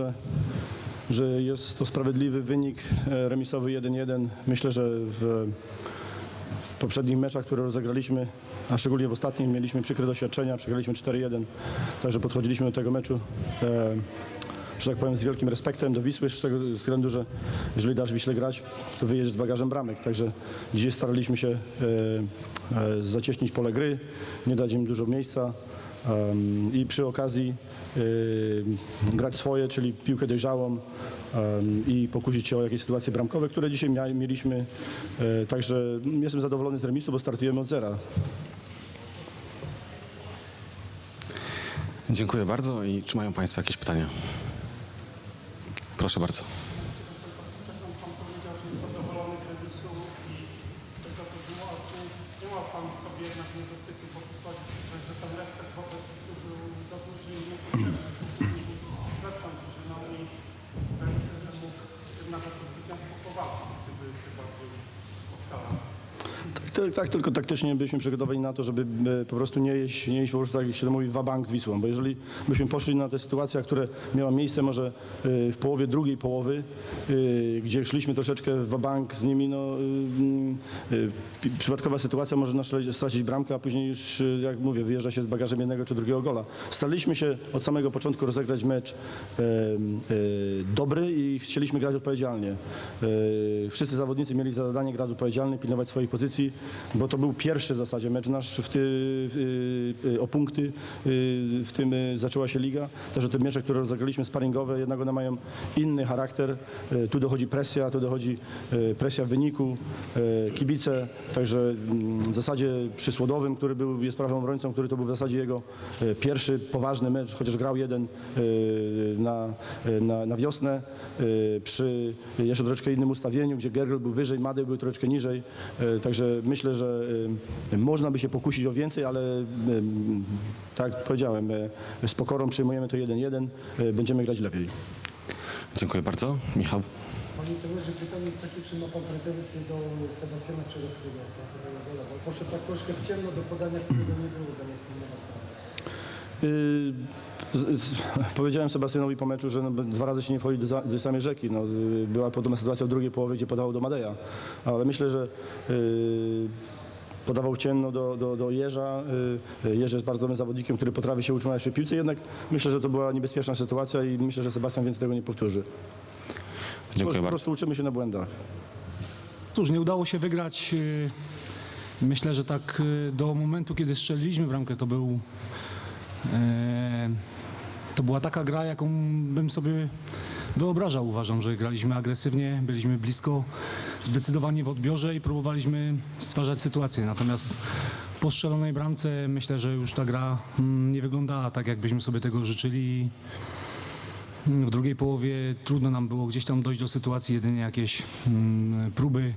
że, że jest to sprawiedliwy wynik e, remisowy 1-1. Myślę, że w, w poprzednich meczach, które rozegraliśmy, a szczególnie w ostatnim, mieliśmy przykre doświadczenia, przegraliśmy 4-1, także podchodziliśmy do tego meczu e, że tak powiem, z wielkim respektem do Wisły, z tego względu, że jeżeli dasz Wiśle grać, to wyjedziesz z bagażem bramek. Także dzisiaj staraliśmy się e, e, zacieśnić pole gry, nie dać im dużo miejsca i przy okazji e, grać swoje, czyli piłkę dojrzałą i pokusić się o jakieś sytuacje bramkowe, które dzisiaj mieliśmy. E, Także jestem zadowolony z remisu, bo startujemy od zera. Dziękuję bardzo i czy mają Państwo jakieś pytania? Proszę bardzo. Pan powiedział, że jest zadowolony z remisu i tego, co było, ale czy nie ma Pan sobie jednak niedosytu, bo posłali się, że, że ten respekt wobec był za duży i niepotrzebny. Lepszą drużyną i wydaje mi się, że mógł jednak o to zwycięstwo powalczyć, gdyby się bardziej postarał. Tak, tylko taktycznie byliśmy przygotowani na to, żeby e, po prostu nie jeść, nie jeść po prostu, tak jak się to mówi, wabank z Wisłą, bo jeżeli byśmy poszli na te sytuacje, które miała miejsce może e, w połowie drugiej połowy, e, gdzie szliśmy troszeczkę w wabank z nimi, no przypadkowa sytuacja może nas stracić bramkę, a później już, jak mówię, wyjeżdża się z bagażem jednego czy drugiego gola. Staraliśmy się od samego początku rozegrać mecz dobry i chcieliśmy grać odpowiedzialnie. Wszyscy zawodnicy mieli za zadanie grać odpowiedzialnie, pilnować swoich pozycji, bo to był pierwszy w zasadzie mecz nasz w ty, w, e, o punkty, e, w tym zaczęła się liga. Także te mecze, które rozegraliśmy sparingowe, jednak one mają inny charakter. Tu dochodzi presja, tu dochodzi presja wyniku, e, kibice, także mm, w zasadzie przy Słodowym, który był, jest prawym obrońcą, który to był w zasadzie jego pierwszy poważny mecz, chociaż grał jeden na, na, na wiosnę, przy jeszcze troszeczkę innym ustawieniu, gdzie Gergel był wyżej, Madej był troszeczkę niżej, także myślę, że e, można by się pokusić o więcej, ale e, tak jak powiedziałem, e, z pokorą przyjmujemy to 1-1, e, będziemy grać lepiej. Dziękuję bardzo. Michał. Panie trenerze, pytanie jest takie, czy ma Pan pretensje do Sebastiana Przyrodskiego gola, bo poszedł tak troszkę w ciemno do podania, którego nie było zamiast pilnować. Z, z, powiedziałem Sebastianowi po meczu, że no, dwa razy się nie wchodzi do, do tej samej rzeki. No, yy, była podobna sytuacja w drugiej połowie, gdzie podawał do Madeja, ale myślę, że yy, podawał ciemno do, do, do Jerza. Jerzy jest bardzo dobrym zawodnikiem, który potrafi się utrzymać przy piłce, jednak myślę, że to była niebezpieczna sytuacja i myślę, że Sebastian więcej tego nie powtórzy. Po, Dziękuję po bardzo. prostu uczymy się na błędach. Cóż, nie udało się wygrać. Myślę, że tak do momentu, kiedy strzeliliśmy bramkę, to był. yy, To była taka gra, jaką bym sobie wyobrażał. Uważam, że graliśmy agresywnie, byliśmy blisko, zdecydowanie w odbiorze i próbowaliśmy stwarzać sytuację. Natomiast po strzelonej bramce myślę, że już ta gra mm, nie wyglądała tak, jakbyśmy sobie tego życzyli. W drugiej połowie trudno nam było gdzieś tam dojść do sytuacji, jedynie jakieś mm, próby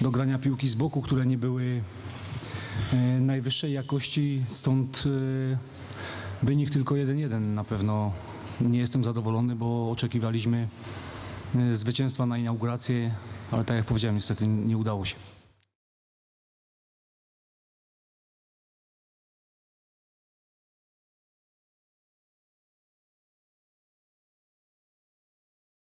do grania piłki z boku, które nie były e, najwyższej jakości, stąd e, wynik tylko 1-1. Na pewno nie jestem zadowolony, bo oczekiwaliśmy e, zwycięstwa na inaugurację, ale tak jak powiedziałem, niestety nie udało się.